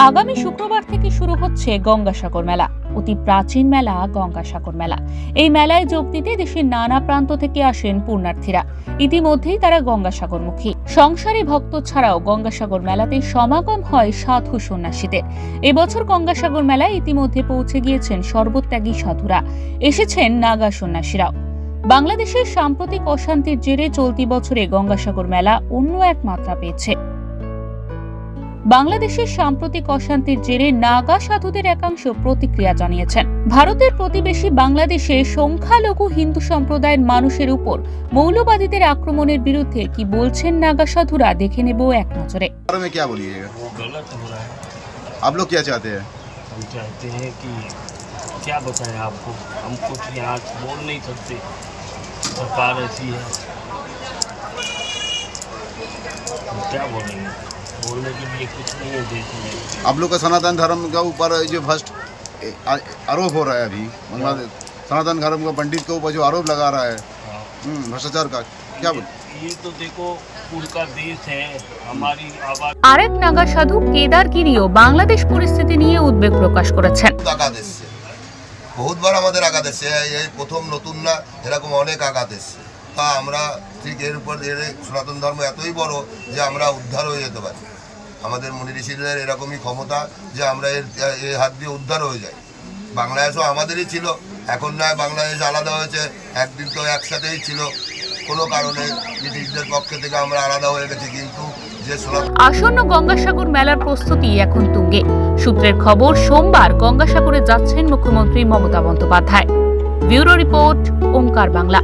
আগামী শুক্রবার থেকে শুরু হচ্ছে গঙ্গাসাগর মেলা। অতি প্রাচীন মেলা গঙ্গাসাগর মেলা। এই মেলায় যোগ দিতে দেশের নানা প্রান্ত থেকে আসেন পুণ্যার্থীরা। ইতিমধ্যেই তারা গঙ্গাসাগর গঙ্গাসাগরমুখী। সংসারী ভক্ত ছাড়াও গঙ্গাসাগর মেলাতে সমাগম হয় সাধু সন্ন্যাসীদের। এবছর গঙ্গাসাগর মেলায় ইতিমধ্যে পৌঁছে গিয়েছেন সর্বত্যাগী সাধুরা। এসেছেন নাগা সন্ন্যাসীরাও। বাংলাদেশের সাম্প্রতিক অশান্তির জেরে চলতি বছরে গঙ্গাসাগর মেলা অন্য এক মাত্রা পেয়েছে। বাংলাদেশের সাম্প্রতিক অশান্তির জেরে নাগা সাধুদের একাংশ প্রতিক্রিয়া জানিয়েছেন ভারতের প্রতিবেশী বাংলাদেশে সংখ্যালঘু হিন্দু সম্প্রদায়ের মানুষের উপর মৌলবাদীদের আক্রমণের বিরুদ্ধে কি বলছেন নাগা সাধুরা দেখে নেব এক নজরে बारे में क्या बोलिएगा वो गलत हो रहा है आप लोग क्या चाहते हैं हम चाहते हैं कि क्या बताएं आपको हम कुछ यहाँ बोल नहीं सकते सरकार ऐसी है हम क्या बोलेंगे बोलने के लिए कुछ नहीं है देश में आप लोग का सनातन धर्म का ऊपर जो फर्स्ट आरोप हो रहा है अभी बांग्लादेश सनातन धर्म का पंडित के ऊपर जो आरोप लगा रहा है हाँ। हम्म, भ्रष्टाचार का क्या बोल ये तो देखो पूल का देश है हमारी आबादी আরেক নাগা সাধু কেদারগিরিও বাংলাদেশ পরিস্থিতি নিয়ে উদ্বেগ প্রকাশ করেছেন বহুত আঘাত এসছে বহুতবার আমাদের আঘাত এসছে এই- এই প্রথম নতুন না এরকম অনেক আঘাত এসছে তা আমরা ঠিক এর উপর এর সনাতন ধর্ম এতই বড় যে আমরা উদ্ধার হয়ে যেতে পারি। আমাদের মুনি ঋষিদের এরকমই ক্ষমতা যে আমরা এর এর হাত দিয়ে উদ্ধার হয়ে যাই। বাংলাদেশও আমাদেরই ছিল, এখন নয় বাংলাদেশ আলাদা হয়েছে, একদিন তো একসাথেই ছিল। কোনো কারণে ব্রিটিশদের পক্ষ থেকে আমরা আলাদা হয়ে গেছি, কিন্তু আসন্ন গঙ্গাসাগর মেলার প্রস্তুতি এখন তুঙ্গে। সূত্রের খবর, সোমবার গঙ্গাসাগরে যাচ্ছেন মুখ্যমন্ত্রী Mamata Bandyopadhyay. Bureau report, Onkar Bangla.